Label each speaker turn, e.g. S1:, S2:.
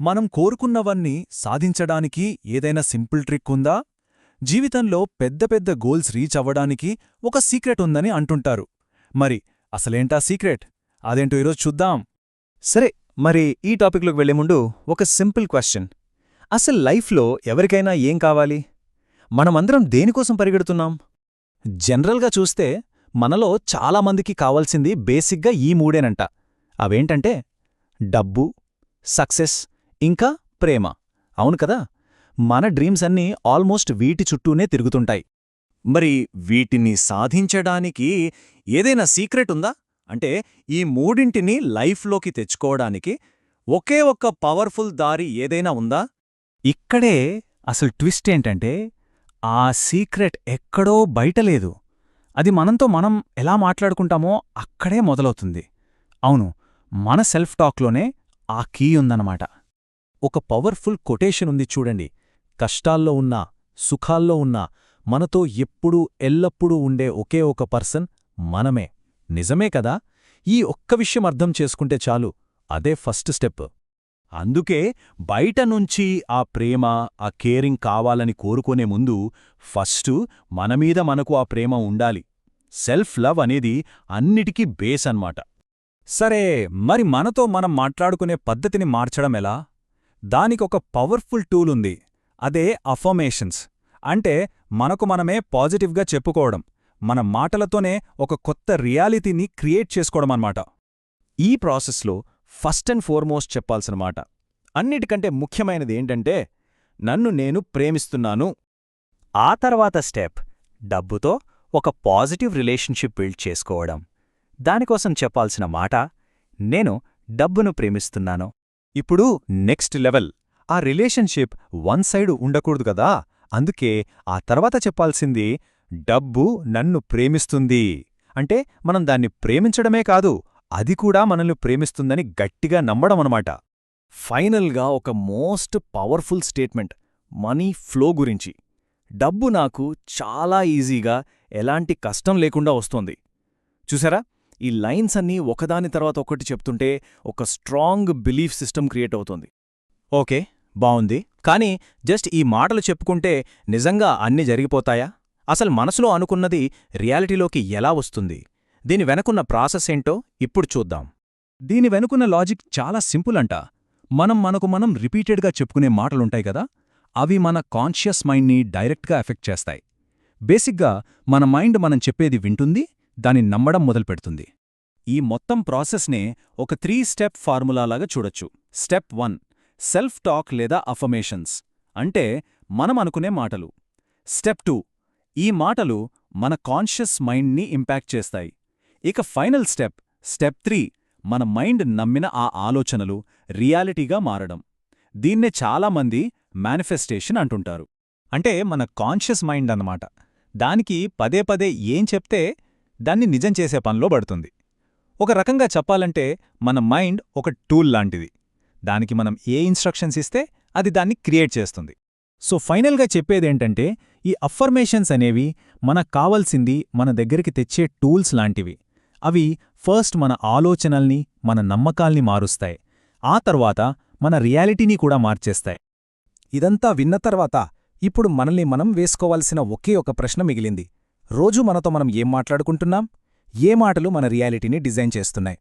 S1: మనం కోరుకున్నవన్నీ సాధించడానికి ఏదైనా సింపుల్ ట్రిక్ ఉందా? జీవితంలో పెద్ద పెద్ద గోల్స్ రీచ్ అవ్వడానికి ఒక సీక్రెట్ ఉందని అంటుంటారు. మరి అసలేంటా సీక్రెట్? అదేంటో ఈరోజు చూద్దాం.
S2: సరే మరి ఈ టాపిక్లోకి వెళ్ళే ముందు ఒక సింపుల్ క్వశ్చన్. అసలు లైఫ్లో ఎవరికైనా ఏం కావాలి? మనమందరం దేనికోసం పరిగెడుతున్నాం?
S1: జనరల్గా చూస్తే మనలో చాలామందికి కావాల్సింది బేసిక్గా ఈ మూడేనంట. అవేంటంటే డబ్బు సక్సెస్ ఇంకా ప్రేమ. అవును కదా? మన డ్రీమ్స్ అన్నీ ఆల్మోస్ట్ వీటి చుట్టూనే తిరుగుతుంటాయి. మరి వీటిని సాధించడానికి ఏదైనా సీక్రెట్ ఉందా? అంటే ఈ మూడింటిని లైఫ్లోకి తెచ్చుకోవడానికి ఒకే ఒక్క పవర్ఫుల్ దారి ఏదైనా ఉందా? ఇక్కడే అసలు ట్విస్ట్ ఏంటంటే ఆ సీక్రెట్ ఎక్కడో బయటలేదు అది మనంతో మనం ఎలా మాట్లాడుకుంటామో అక్కడే మొదలవుతుంది. అవును మన సెల్ఫ్ టాక్లోనే ఆ కీ ఉందన్నమాట. ఒక పవర్ఫుల్ కొటేషన్ ఉంది చూడండి. కష్టాల్లో ఉన్నా సుఖాల్లో ఉన్నా మనతో ఎప్పుడూ ఎల్లప్పుడూ ఉండే ఒకే ఒక పర్సన్ మనమే. నిజమే కదా? ఈ ఒక్క విషయం అర్థం చేసుకుంటే చాలు. అదే ఫస్ట్ స్టెప్. అందుకే బయట నుంచి ఆ ప్రేమ ఆ కేరింగ్ కావాలని కోరుకునే ముందు ఫస్టు మనమీద మనకు ఆ ప్రేమ ఉండాలి. సెల్ఫ్ లవ్ అనేది అన్నిటికీ బేస్ అన్నమాట. సరే మరి మనతో మనం మాట్లాడుకునే పద్ధతిని మార్చడం ఎలా? దానికొక పవర్ఫుల్ టూల్ ఉంది అదే అఫర్మేషన్స్. అంటే మనకు మనమే పాజిటివ్గా చెప్పుకోవడం మన మాటలతోనే ఒక కొత్త రియాలిటీని క్రియేట్ చేసుకోవడమన్నమాట. ఈ ప్రాసెస్లో ఫస్ట్ అండ్ ఫోర్మోస్ట్ చెప్పాల్సిన మాట. అన్నిటికంటే ముఖ్యమైనది ఏంటంటే నన్ను నేను ప్రేమిస్తున్నాను. ఆ తర్వాత స్టెప్ డబ్బుతో ఒక పాజిటివ్ రిలేషన్షిప్ బిల్డ్ చేసుకోవడం. దానికోసం చెప్పాల్సిన మాట నేను డబ్బును ప్రేమిస్తున్నాను. ఇప్పుడు నెక్స్ట్ లెవెల్. ఆ రిలేషన్షిప్ వన్ సైడ్ ఉండకూడదు కదా? అందుకే ఆ తర్వాత చెప్పాల్సింది డబ్బు నన్ను ప్రేమిస్తుంది. అంటే మనం దాన్ని ప్రేమించడమే కాదు అది కూడా మనల్ని ప్రేమిస్తుందని గట్టిగా నమ్మడమనమాట ఫైనల్గా ఒక most powerful statement money flow గురించి. డబ్బు నాకు చాలా ఈజీగా ఎలాంటి కష్టం లేకుండా వస్తోంది. చూసారా? ఈ లైన్స్ అన్నీ ఒకదాని తర్వాత ఒకటి చెప్తుంటే ఒక స్ట్రాంగ్ బిలీఫ్ సిస్టమ్ క్రియేట్ అవుతోంది. ఓకే బావుంది. కానీ జస్ట్ ఈ మాటలు చెప్పుకుంటే నిజంగా అన్ని జరిగిపోతాయా? అసలు మనసులో అనుకున్నది రియాలిటీలోకి ఎలా వస్తుంది? దీని వెనకున్న ప్రాసెస్ ఏంటో ఇప్పుడు చూద్దాం. దీని వెనుకున్న లాజిక్ చాలా సింపుల్ అంట. మనం మనకు మనం రిపీటెడ్గా చెప్పుకునే మాటలుంటాయి కదా? అవి మన కాన్షియస్ మైండ్ని డైరెక్ట్గా ఎఫెక్ట్ చేస్తాయి. బేసిక్గా మన మైండ్ మనం చెప్పేది వింటుంది దాన్ని నమ్మడం మొదలుపెడుతుంది. ఈ మొత్తం ప్రాసెస్నే ఒక త్రీ స్టెప్ ఫార్ములాలాగా చూడొచ్చు. స్టెప్ వన్ సెల్ఫ్ టాక్ లేదా అఫర్మేషన్స్. అంటే మనం అనుకునే మాటలు. స్టెప్ టూ ఈ మాటలు మన కాన్షియస్ మైండ్ని ఇంపాక్ట్ చేస్తాయి. ఇక ఫైనల్ స్టెప్ స్టెప్ త్రీ మన మైండ్ నమ్మిన ఆ ఆలోచనలు రియాలిటీగా మారడం. దీన్నే చాలామంది మేనిఫెస్టేషన్ అంటుంటారు. అంటే మన కాన్షియస్ మైండ్ అన్నమాట. దానికి పదే పదే ఏం చెప్తే దాన్ని నిజం చేసే పనిలో పడుతుంది. ఒక రకంగా చెప్పాలంటే మన మైండ్ ఒక టూల్ లాంటిది. దానికి మనం ఏ ఇన్స్ట్రక్షన్స్ ఇస్తే అది దాన్ని క్రియేట్ చేస్తుంది. సో ఫైనల్గా చెప్పేదేంటంటే ఈ అఫర్మేషన్స్ అనేవి మనకు కావలసింది మన దగ్గరికి తెచ్చే టూల్స్ లాంటివి. అవి ఫస్ట్ మన ఆలోచనల్ని మన నమ్మకాల్ని మారుస్తాయి. ఆ తర్వాత మన రియాలిటీని కూడా మార్చేస్తాయి. ఇదంతా విన్న తర్వాత ఇప్పుడు మనల్ని మనం వేసుకోవాల్సిన ఒకే ఒక ప్రశ్న మిగిలింది. రోజూ మనతో మనం ఏం మాట్లాడుకుంటున్నాం? ఏ మాటలు మన రియాలిటీని డిజైన్ చేస్తున్నాయి?